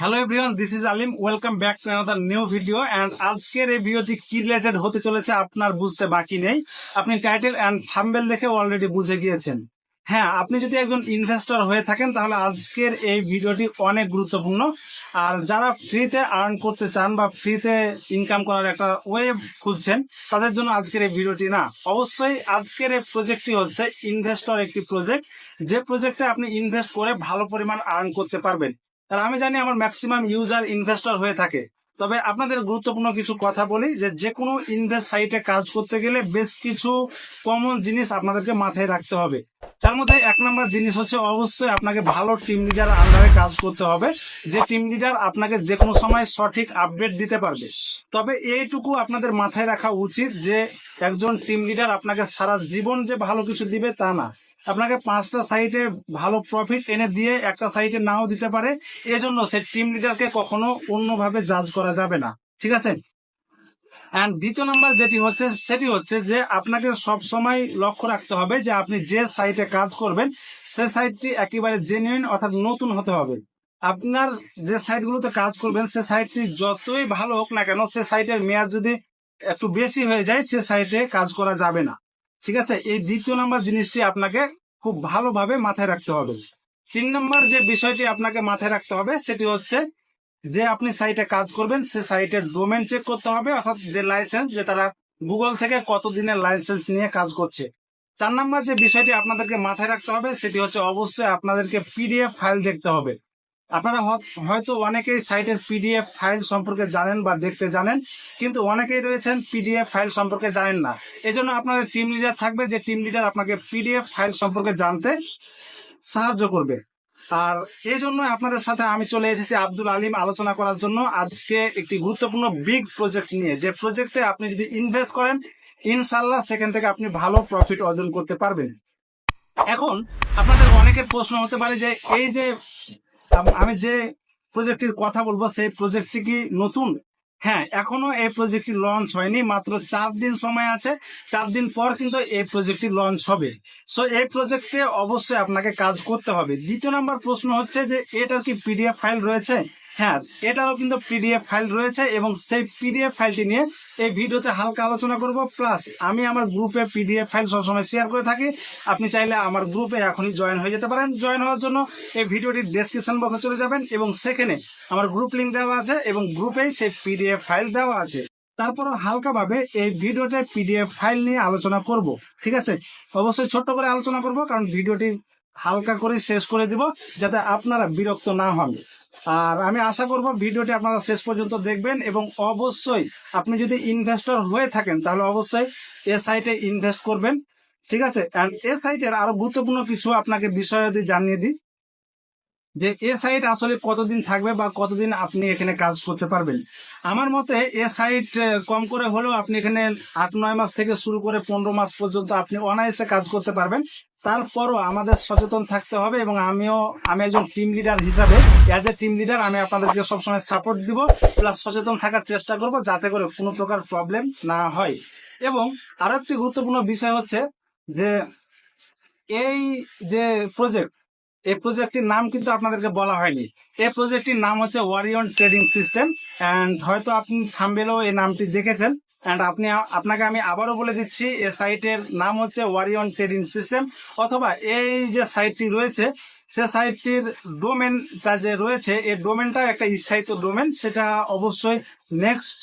Hello everyone this is Alim welcome back to another new video and আজকের এই ভিডিওটি কি রিলেটেড হতে চলেছে আপনার বুঝতে বাকি নেই। আপনি টাইটেল অ্যান্ড থাম্বেল দেখে অলরেডি বুঝে গিয়েছেন। হ্যাঁ আপনি যদি একজন ইনভেস্টর হয়ে থাকেন, তাহলে আজকের এই ভিডিওটি অনেক গুরুত্বপূর্ণ। আর যারা ফ্রিতে আর্ন করতে চান বা ফ্রিতে ইনকাম করার একটা ওয়ে খুঁজছেন, তাদের জন্য আজকের এই ভিডিওটি না। অবশ্যই আজকের এই প্রজেক্টটি হচ্ছে ইনভেস্টর একটি প্রজেক্ট যে প্রজেক্টে আপনি ইনভেস্ট করে ভালো পরিমাণ আর্ন করতে পারবেন। আর আমি জানি আমার ম্যাক্সিমাম ইউজার ইনভেস্টর হয়ে থাকে। তবে আপনাদের গুরুত্বপূর্ণ কিছু কথা বলি যে যে কোনো ইনভেস্ট সাইটে কাজ করতে গেলে বেশ কিছু কমন জিনিস আপনাদেরকে মাথায় রাখতে হবে। তার মধ্যে এক নম্বর জিনিস হচ্ছে অবশ্যই আপনাকে ভালো টিম লিডার আন্ডারে কাজ করতে হবে। যে টিম লিডার আপনাকে যে কোনো সময় সঠিক আপডেট দিতে পারবে। তবে এইটুকু আপনাদের মাথায় রাখা উচিত যে, একজন টিম লিডার আপনাকে সারা জীবন যে ভালো কিছু দিবে তা না। আপনাকে পাঁচটা সাইটে ভালো প্রফিট এনে দিয়ে একটা সাইটে নাও দিতে পারে। এজন্য সে টিম লিডারকে কখনো অন্যভাবে জাজ করা যাবে না। ঠিক আছে? অ্যান্ড দ্বিতীয় নাম্বার যেটি হচ্ছে, সেটি হচ্ছে যে আপনাকে সব সময় লক্ষ্য রাখতে হবে যে আপনি যে সাইটে কাজ করবেন, সে সাইটটি একেবারে জেনুইন অর্থাৎ নতুন হতে হবে। আপনার যে সাইটগুলোতে কাজ করবেন, সে সাইটটি যতই ভালো হোক না কেন, সে সাইটের মেয়াদ যদি একটু বেশি হয়ে যায়, সে সাইটে কাজ করা যাবে না। ঠিক আছে? এই দ্বিতীয় নাম্বার জিনিসটি আপনাকে খুব ভালোভাবে মাথায় রাখতে হবে। তিন নম্বর যে বিষয়টি আপনাকে মাথায় রাখতে হবে, সেটি হচ্ছে যে আপনি সাইটে কাজ করবেন, সে সাইটের ডোমেন চেক করতে হবে, অর্থাৎ যে লাইসেন্স যে তারা গুগল থেকে কতদিনের লাইসেন্স নিয়ে কাজ করছে। চার নম্বর যে বিষয়টি আপনাদেরকে মাথায় রাখতে হবে, সেটি হচ্ছে অবশ্যই আপনাদেরকে পিডিএফ ফাইল দেখতে হবে। আপনারা হয়তো অনেকেই সাইটের পিডিএফ ফাইল সম্পর্কে জানেন বা দেখতে জানেন, কিন্তু অনেকেই রয়েছেন পিডিএফ ফাইল সম্পর্কে জানেন না। এজন্য আপনাদের টিম লিডার থাকবে যে টিম লিডার আপনাকে পিডিএফ ফাইল সম্পর্কে জানতে সাহায্য করবে। আর এই জন্য আপনাদের সাথে আমি চলে এসেছি আব্দুল আলিম আলোচনা করার জন্য। আজকে একটি গুরুত্বপূর্ণ বিগ প্রজেক্ট নিয়ে। যে প্রজেক্টে আপনি যদি ইনভেস্ট করেন ইনশাল্লাহ সেখান থেকে আপনি ভালো প্রফিট অর্জন করতে পারবেন। এখন আপনাদের অনেকের প্রশ্ন হতে পারে যে, এই যে আম- যে প্রজেক্টটির কথা বলব, সেই প্রজেক্টটি কি নতুন? হ্যাঁ এখনও এই প্রজেক্টটি লঞ্চ হয়নি, মাত্র চার দিন সময় আছে, চার দিন পর কিন্তু এই প্রজেক্টটি লঞ্চ হবে। সো এই প্রজেক্টে অবশ্যই আপনাকে কাজ করতে হবে। দ্বিতীয় নাম্বার প্রশ্ন হচ্ছে যে, এটার কি পিডিএফ ফাইল রয়েছে? হ্যাঁ এটারও কিন্তু পিডিএফ ফাইল রয়েছে এবং সেই পিডিএফ ফাইলটি নিয়ে এই ভিডিওতে হালকা আলোচনা করব। প্লাস আমি আমার গ্রুপে পিডিএফ ফাইল সবসময় শেয়ার করে থাকি। আপনি চাইলে আমার গ্রুপে এখনই জয়েন হয়ে যেতে পারেন। জয়েন হওয়ার জন্য এই ভিডিওটির ডেসক্রিপশন বক্সে চলে যাবেন এবং সেখানে আমার গ্রুপ লিংক দেওয়া আছে এবং গ্রুপেই সেই পিডিএফ ফাইল দেওয়া আছে। তারপরও হালকাভাবে এই ভিডিওতে পিডিএফ ফাইল নিয়ে আলোচনা করব, ঠিক আছে? অবশ্যই ছোট্ট করে আলোচনা করব, কারণ ভিডিওটি হালকা করে শেষ করে দিব, যাতে আপনারা বিরক্ত না হন। আর আমি আশা করব ভিডিওটি আপনারা শেষ পর্যন্ত দেখবেন এবং অবশ্যই আপনি যদি ইনভেস্টর হয়ে থাকেন, তাহলে অবশ্যই এ সাইটে ইনভেস্ট করবেন। ঠিক আছে? এ সাইটের আরও গুরুত্বপূর্ণ কিছু আপনাকে বিষয় জানিয়ে দিই। যে এ সাইট আসলে কতদিন থাকবে বা কতদিন আপনি এখানে কাজ করতে পারবেন? আমার মতে এ সাইট কম করে হলেও আপনি এখানে আট, নয় মাস থেকে শুরু করে পনেরো মাস পর্যন্ত আপনি অনায়াসে কাজ করতে পারবেন। তারপরও আমাদের সচেতন থাকতে হবে এবং আমিও, আমি একজন টিম লিডার হিসাবে অ্যাজ এ টিম লিডার আমি আপনাদেরকে সবসময় সাপোর্ট দিব প্লাস সচেতন থাকার চেষ্টা করব যাতে করে কোনো প্রকার প্রবলেম না হয়। এবং আরও একটি গুরুত্বপূর্ণ বিষয় হচ্ছে যে, এই যে প্রজেক্ট এই প্রজেক্টটির নাম কিন্তু আপনাদেরকে বলা হয়নি। এই প্রজেক্টটির নাম হচ্ছে ওয়ারিয়ন ট্রেডিং সিস্টেম এন্ড হয়তো আপনি থামবেলেও এই নামটি দেখেছেন। এন্ড আপনি আপনাকে আমি আবারও বলে দিচ্ছি এই সাইটের নাম হচ্ছে ওয়ারিয়ন ট্রেডিং সিস্টেম অথবা এই যে সাইটটি রয়েছে, সে সাইটটির ডোমেনটা যে রয়েছে, এই ডোমেনটা একটা স্থায়িত্ব ডোমেন সেটা অবশ্যই নেক্সট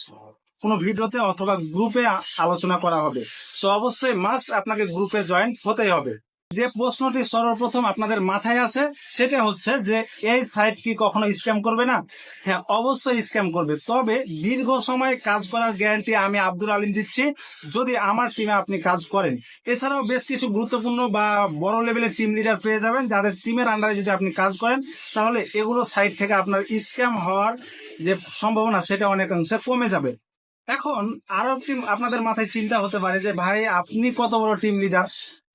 কোনো ভিডিওতে অথবা গ্রুপে আলোচনা করা হবে। সো অবশ্যই মাস্ট আপনাকে গ্রুপে জয়েন হতেই হবে। যে প্রশ্নটি সর্বপ্রথম আপনাদের মাথায় আছে, সেটা হচ্ছে যে এই সাইট কি কখনো স্ক্যাম করবে না? হ্যাঁ অবশ্যই স্ক্যাম করবে। তবে দীর্ঘ সময় কাজ করার গ্যারান্টি আমি আব্দুল আলিম দিচ্ছি। যদি আমার টিমে আপনি কাজ করেন, এছাড়াও বেশ কিছু গুরুত্বপূর্ণ বা বড় লেভেলের টিম লিডার পেয়ে যাবেন, যাদের টিমের আন্ডারে যদি আপনি কাজ করেন, তাহলে এগুলো সাইট থেকে আপনার স্ক্যাম হওয়ার যে সম্ভাবনা, সেটা অনেকাংশে কমে যাবে। এখন আরও একটি আপনাদের মাথায় চিন্তা হতে পারে যে, ভাই, আপনি কত বড় টিম লিডার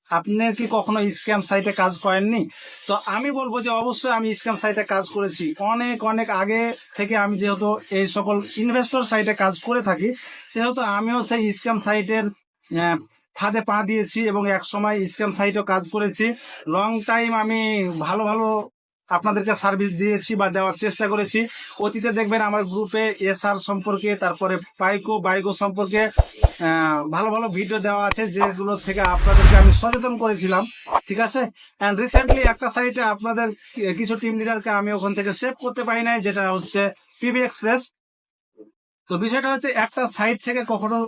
আপনি কি কখনো স্ক্যাম সাইটে কাজ করেননি? তো আমি বলব যে অবশ্যই আমি স্ক্যাম সাইটে কাজ করেছি। অনেক অনেক আগে থেকে আমি যেহেতু এই সকল ইনভেস্টর সাইটে কাজ করে থাকি, সেহেতু আমিও সেই স্ক্যাম সাইটের ফাঁদে পা দিয়েছি এবং এক সময় স্ক্যাম সাইটও কাজ করেছি। লং টাইম আমি ভালো ভালো আপনাদেরকে সার্ভিস দিয়েছি বা দেওয়ার চেষ্টা করেছি। অতীতে দেখবেন আমার গ্রুপে এসআর সম্পর্কে, তারপরে পাইকো বাইকো সম্পর্কে ভালো ভালো ভিডিও দেওয়া আছে, যেগুলো থেকে আপনাদেরকে আমি সচেতন করেছিলাম, ঠিক আছে? অ্যান্ড রিসেন্টলি একটা সাইটে আপনাদের কিছু টিম লিডারকে আমি ওখান থেকে সেভ করতে পারি নাই, যেটা হচ্ছে পিবি এক্সপ্রেস তো বিষয়টা হচ্ছে একটা সাইট থেকে কখনো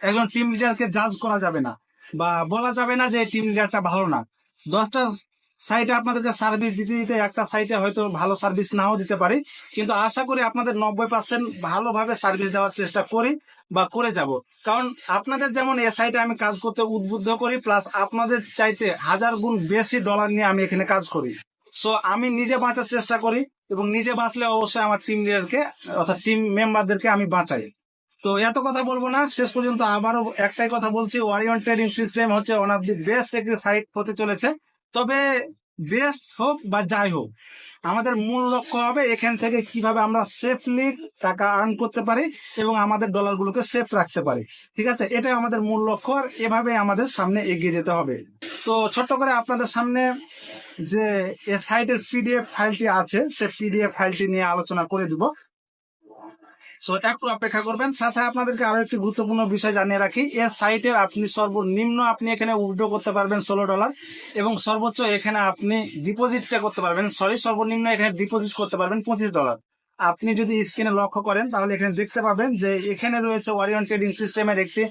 একজন টিম লিডারকে জাজ করা যাবে না, বা বলা যাবে না যে টিম লিডারটা ভালো না। দশটা সাইটে আপনাদেরকে সার্ভিস দিতে দিতে একটা সাইটে হয়তো ভালো সার্ভিস নাও দিতে পারি। কিন্তু আশা করি আপনাদের নব্বই পার্সেন্ট ভালোভাবে সার্ভিস দেওয়ার চেষ্টা করি বা করে যাব। কারণ আপনাদের যেমন এ সাইটে আমি কাজ করতে উদ্বুদ্ধ করি প্লাস আপনাদের চাইতে হাজার গুণ বেশি ডলার নিয়ে আমি এখানে কাজ করি। সো আমি নিজে বাঁচার চেষ্টা করি এবং নিজে বাঁচলে অবশ্যই আমার টিম লিডারকে অর্থাৎ টিম মেম্বারদেরকে আমি বাঁচাই। তো, এত কথা বলব না। শেষ পর্যন্ত আবারও একটাই কথা বলছি। ওয়ারিয়ন ট্রেডিং সিস্টেম হচ্ছে ওয়ান অফ দি বেস্ট একটি সাইট হতে চলেছে। তবে বেস্ট হোক বা যাই হোক, আমাদের মূল লক্ষ্য হবে এখান থেকে কীভাবে আমরা সেফলি টাকা আর্ন করতে পারি এবং আমাদের ডলার গুলোকে সেফ রাখতে পারি। ঠিক আছে? এটা আমাদের মূল লক্ষ্য আর এভাবে আমাদের সামনে এগিয়ে যেতে হবে। তো ছোট্ট করে আপনাদের সামনে যে এ সাইটের পিডিএফ ফাইলটি আছে সে পিডিএফ ফাইলটি নিয়ে আলোচনা করে দিব। সো একটু অপেক্ষা করবেন। সাথে আপনাদেরকে আরও একটি গুরুত্বপূর্ণ বিষয় জানিয়ে রাখি। এর সাইটে আপনি সর্বনিম্ন আপনি এখানে উইথড্র করতে পারবেন ষোলো ডলার এবং সর্বোচ্চ এখানে আপনি ডিপোজিটটা করতে পারবেন, সরি, সর্বনিম্ন এখানে ডিপোজিট করতে পারবেন পঁচিশ ডলার। আপনি যদি স্ক্রিনে লক্ষ্য করেন, তাহলে এখানে দেখতে পাবেন যে এখানে রয়েছে ওয়ারিয়ন ট্রেডিং সিস্টেমের একটি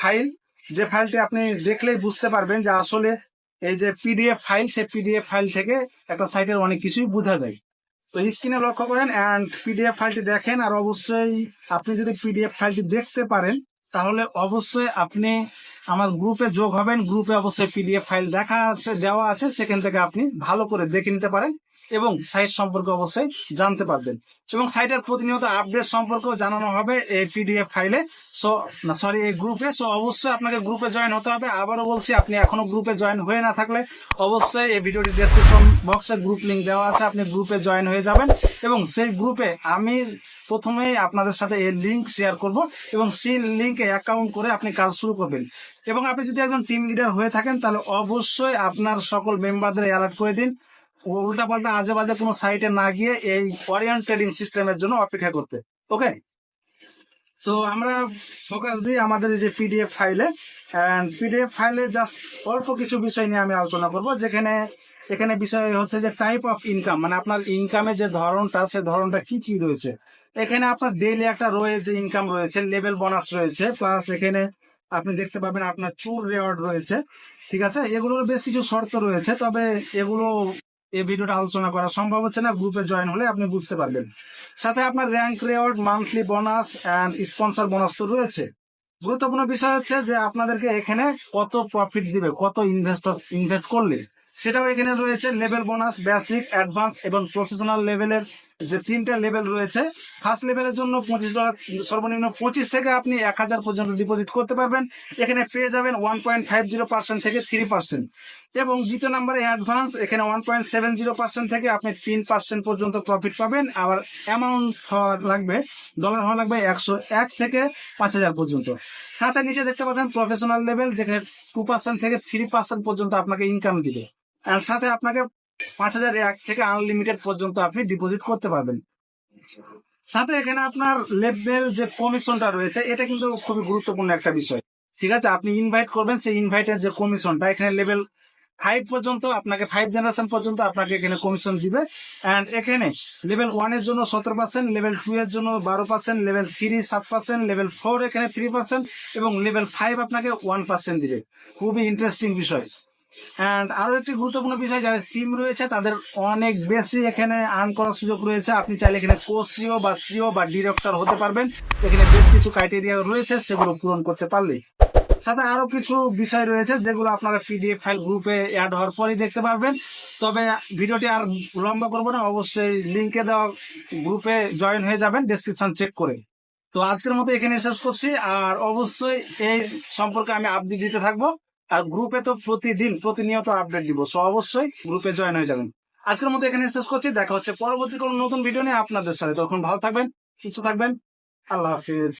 ফাইল। যে ফাইলটি আপনি দেখলেই বুঝতে পারবেন যে আসলে এই যে পিডিএফ ফাইল, সে পিডিএফ ফাইল থেকে একটা সাইটের অনেক কিছুই বোঝা যায়। তো স্ক্রিনে লক্ষ্য করেন অ্যান্ড পিডিএফ ফাইলটি দেখেন আর অবশ্যই আপনি যদি পিডিএফ ফাইলটি দেখতে পারেন, তাহলে অবশ্যই আপনি আমার গ্রুপে যোগ হবেন। গ্রুপে অবশ্যই পিডিএফ ফাইল দেখা আছে, দেওয়া আছে, সেখান থেকে আপনি ভালো করে দেখে নিতে পারেন। এবং সাইট সম্পর্কে অবশ্যই জানতে পারবেন। এবং সাইটের প্রতিনিয়ত আপডেট সম্পর্কেও জানানো হবে এই পিডিএফ ফাইলে সো সরি এই গ্রুপে সো অবশ্যই আপনাকে গ্রুপে জয়েন হতে হবে। আবারও বলছি, আপনি এখনও গ্রুপে জয়েন হয়ে না থাকলে অবশ্যই এই ভিডিওটি ডেসক্রিপশন বক্সে গ্রুপ লিংক দেওয়া আছে। আপনি গ্রুপে জয়েন হয়ে যাবেন। এবং সেই গ্রুপে আমি প্রথমেই আপনাদের সাথে এই লিঙ্ক শেয়ার করব এবং সেই লিঙ্কে অ্যাকাউন্ট করে আপনি কাজ শুরু করবেন। এবং আপনি যদি একজন টিম লিডার হয়ে থাকেন, তাহলে অবশ্যই আপনার সকল মেম্বারদের অ্যালার্ট করে দিন। উল্টা পাল্টা আজে বাজে কোনো সাইটে না গিয়ে এই ওয়ারিয়ন ট্রেডিং সিস্টেমের জন্য অপেক্ষা করতে ওকে তো আমরা ফোকাস দিই আমাদের এই যে পিডিএফ ফাইলে অ্যান্ড পিডিএফ ফাইলে জাস্ট অল্প কিছু বিষয় নিয়ে আমি আলোচনা করব, যেখানে, এখানে বিষয় হচ্ছে যে টাইপ অফ ইনকাম মানে আপনার ইনকামের যে ধরনটা, সে ধরনটা কি কি রয়েছে? এখানে আপনার ডেইলি একটা রয়েছে ইনকাম রয়েছে লেভেল বোনাস রয়েছে প্লাস এখানে আপনি দেখতে পাবেন আপনার চুর রেওয়ার্ড রয়েছে, ঠিক আছে? এগুলোর বেশ কিছু শর্ত রয়েছে, তবে এগুলো এই ভিডিওটা আলোচনা করা সম্ভব হচ্ছে না গ্রুপে জয়েন হলে আপনি বুঝতে পারবেন। সাথে আপনার rank reward monthly bonus and sponsor bonus তো রয়েছে। গুরুত্বপূর্ণ বিষয় হচ্ছে যে আপনাদেরকে এখানে কত প্রফিট দিবে, কত ইনভেস্ট ইনভেস্ট করলে, সেটাও এখানে রয়েছে। লেভেল বোনাস বেসিক অ্যাডভান্স এবং প্রফেশনাল লেভেলের যে তিনটা লেভেল রয়েছে ফার্স্ট লেভেলের জন্য পঁচিশ ডলার সর্বনিম্ন পঁচিশ থেকে আপনি এক হাজার পর্যন্ত ডিপোজিট করতে পারবেন। এখানে পেয়ে যাবেন one point five zero percent থেকে থ্রি পার্সেন্ট এবং দ্বিতীয় নম্বরে অ্যাডভান্স এখানে one point seven zero percent থেকে আপনি তিন পার্সেন্ট পর্যন্ত প্রফিট পাবেন। আবার অ্যামাউন্ট হওয়া লাগবে ডলার হওয়া লাগবে একশো এক থেকে পাঁচ হাজার পর্যন্ত। সাথে নিচে দেখতে পাচ্ছেন প্রফেশনাল লেভেল যেখানে টু পার্সেন্ট থেকে থ্রি পার্সেন্ট পর্যন্ত আপনাকে ইনকাম দিবে। আর সাথে আপনাকে পাঁচ হাজার এক থেকে আনলিমিটেড পর্যন্ত আপনি ডিপোজিট করতে পারবেন। সাথে এখানে আপনার লেভেল যে কমিশনটা রয়েছে, এটা কিন্তু খুবই গুরুত্বপূর্ণ একটা বিষয়। ঠিক আছে, আপনি ইনভাইট করবেন, সেই ইনভাইটের যে কমিশনটা এখানে লেভেল ফাইভ পর্যন্ত, আপনাকে ফাইভ জেনারেশন পর্যন্ত আপনাকে এখানে কমিশন দিবে। অ্যান্ড এখানে লেভেল ওয়ানের জন্য সতেরো পার্সেন্ট লেভেল টু এর জন্য বারো পার্সেন্ট লেভেল থ্রি সাত পার্সেন্ট লেভেল ফোর এখানে থ্রি পার্সেন্ট এবং লেভেল ফাইভ আপনাকে ওয়ান পার্সেন্ট দিবে। খুবই ইন্টারেস্টিং বিষয়। অ্যান্ড আরও একটি গুরুত্বপূর্ণ বিষয়, যাদের টিম রয়েছে, তাদের অনেক বেশি এখানে আর্ন করার সুযোগ রয়েছে। আপনি চাইলে এখানে কোসিও বা সিও বা ডিরেক্টর হতে পারবেন। এখানে বেশ কিছু ক্রাইটেরিয়া রয়েছে, সেগুলো পূরণ করতে পারলেই সাথে আরও কিছু বিষয় রয়েছে যেগুলো আপনারা পিডিএফ ফাইল গ্রুপে অ্যাড হওয়ার পরেই দেখতে পারবেন। তবে ভিডিওটি আর লম্বা করব না, অবশ্যই লিঙ্কে দেওয়া গ্রুপে জয়েন হয়ে যাবেন ডেসক্রিপশন চেক করে। তো আজকের মতো এখানে শেষ করছি, আর অবশ্যই এই সম্পর্কে আমি আপডেট দিতে থাকব। আর গ্রুপে তো প্রতিদিন প্রতিনিয়ত আপডেট দিব সো অবশ্যই গ্রুপে জয়েন হয়ে যাবেন। আজকের মতো এখানে শেষ করছি, দেখা হচ্ছে পরবর্তী কোনো নতুন ভিডিও নিয়ে আপনাদের সাথে। তখন ভালো থাকবেন, সুস্থ থাকবেন, আল্লাহ হাফিজ।